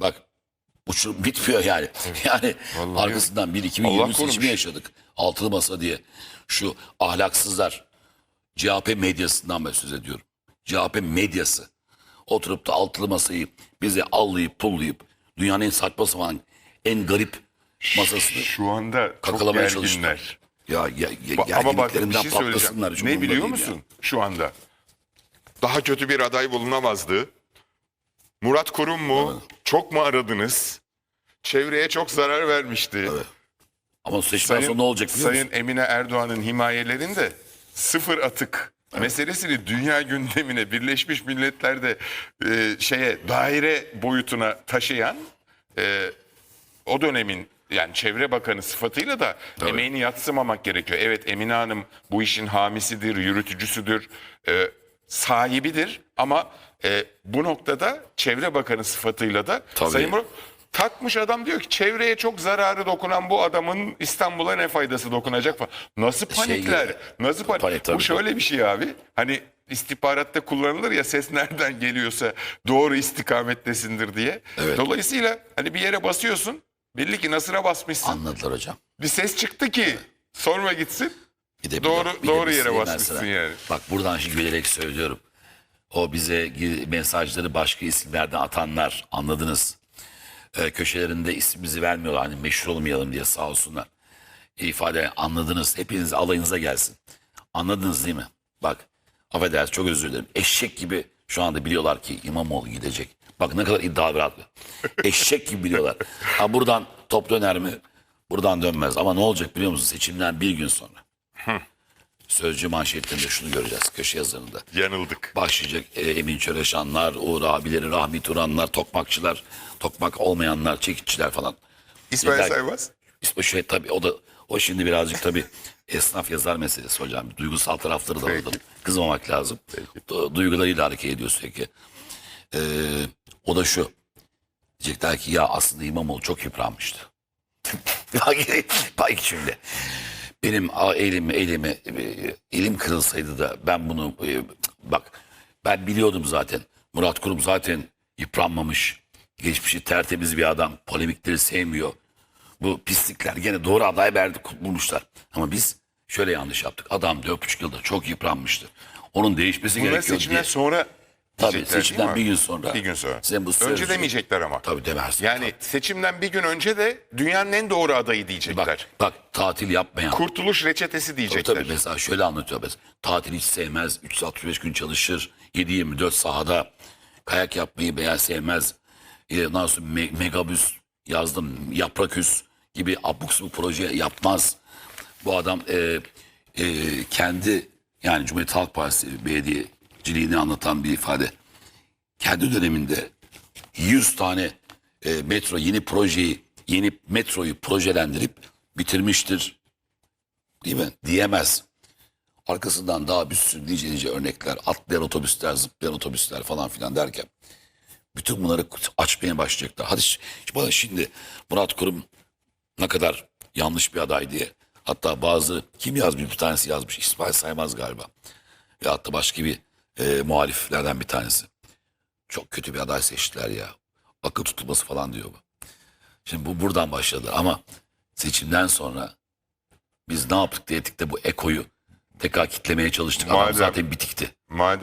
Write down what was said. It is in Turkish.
Bak uçurum bitmiyor yani. Yani Vallahi arkasından bir Allah 2023 seçimi korumuş. yaşadık. Altılı masa diye. Şu ahlaksızlar CHP medyasından ben söz ediyorum. CHP medyası oturup da altılı masayı bize allayıp pullayıp dünyanın en saçma sapan en garip masasını Şu anda çok Kakalamaya gerginler. ya, ya, ya Ba- Ama bak bir şey patlasınlar. söyleyeceğim. hiç Ne umurumda biliyor değil musun ya. şu anda? Daha kötü bir aday bulunamazdı. Murat Kurum mu? Çok mu aradınız? Çevreye çok zarar vermişti. Ama seçimden sonra ne olacak biliyor Sayın musun? Emine Erdoğan'ın himayelerinde sıfır atık meselesini dünya gündemine Birleşmiş Milletler'de e, şeye daire boyutuna taşıyan e, o dönemin yani Çevre Bakanı sıfatıyla da emeğini yatsımamak gerekiyor. Evet Emine Hanım bu işin hamisidir, yürütücüsüdür, e, sahibidir ama e, bu noktada Çevre Bakanı sıfatıyla da Tabii. Sayın Murat Takmış adam diyor ki çevreye çok zararı dokunan bu adamın İstanbul'a ne faydası dokunacak falan. Nasıl Şey panikler? gibi. nasıl panik? Panik, bu şöyle bir şey abi. Hani istihbaratta kullanılır ya ses nereden geliyorsa doğru istikamettesindir diye. Evet. Dolayısıyla hani bir yere basıyorsun. Belli ki nasıra basmışsın. Anladılar hocam. Bir ses çıktı ki sorma gitsin. Bir de, bir Doğru- de- bir de doğru bir yere şey basmışsın yani. Bak buradan şimdi bilerek söylüyorum. O bize mesajları başka isimlerden atanlar anladınız. Ee, köşelerinde ismimizi vermiyorlar hani meşhur olmayalım diye sağ olsunlar. İfade anladınız. Hepiniz alayınıza gelsin. Anladınız değil mi? Bak affedersiniz çok özür dilerim. Eşek gibi şu anda biliyorlar ki İmamoğlu gidecek. Bak ne kadar iddialı bir haklı. Eşek gibi biliyorlar. Ha buradan top döner mi? Buradan dönmez. Ama ne olacak biliyor musun? Seçimden bir gün sonra. Sözcü manşetlerinde şunu göreceğiz köşe yazarında. Yanıldık. Başlayacak e, Emin Çöreşanlar, Uğur abileri, Rahmi Turanlar, tokmakçılar, tokmak olmayanlar, çekiççiler falan. İsmail Yeter- Saymaz. İsmi şey tabii o da o şimdi birazcık tabii esnaf yazar meselesi hocam. Duygusal tarafları da Peki. orada. Kızmamak lazım. Du- Duygularıyla hareket ediyor sürekli. Ee, o da şu. Diyecekler ki ya aslında İmamoğlu çok yıpranmıştı. bak şimdi. Benim a- elim elime e, elim kırılsaydı da ben bunu e, bak ben biliyordum zaten. Murat Kurum zaten yıpranmamış. Geçmişi tertemiz bir adam. Polemikleri sevmiyor. Bu pislikler gene doğru aday verdi bulmuşlar. Ama biz şöyle yanlış yaptık. Adam dört buçuk yılda çok yıpranmıştı. Onun değişmesi Bunlar gerekiyor seçimden diye. sonra Tabii diyecekler seçimden bir gün sonra. Bir gün sonra. Sen bu Önce sözcü- demeyecekler ama. Tabii demezsin. Yani seçimden bir gün önce de dünyanın en doğru adayı diyecekler. Bak, bak tatil yapmayan. Kurtuluş reçetesi diyecekler. tabii mesela şöyle anlatıyor. Mesela, tatil hiç sevmez. 365 gün çalışır. 7-24 sahada. Kayak yapmayı beğen sevmez. E, Ondan sonra me- megabüs yazdım. Yapraküs gibi abuk subuk proje yapmaz. Bu adam e, e, kendi yani Cumhuriyet Halk Partisi belediyeciliğini anlatan bir ifade. Kendi döneminde 100 tane e, metro yeni projeyi yeni metroyu projelendirip bitirmiştir değil mi? Diyemez. Arkasından daha bir sürü nice nice örnekler, atlayan otobüsler, zıplayan otobüsler falan filan derken bütün bunları açmaya başlayacaklar. Hadi bana şimdi Murat Kurum ne kadar yanlış bir aday diye. Hatta bazı kim yazmış bir tanesi yazmış İsmail Saymaz galiba. Ve hatta başka bir e, muhaliflerden bir tanesi. Çok kötü bir aday seçtiler ya. Akıl tutulması falan diyor bu. Şimdi bu buradan başladı ama seçimden sonra biz ne yaptık diye ettik de bu ekoyu tekrar kitlemeye çalıştık. Adam Madem- zaten bitikti. Madem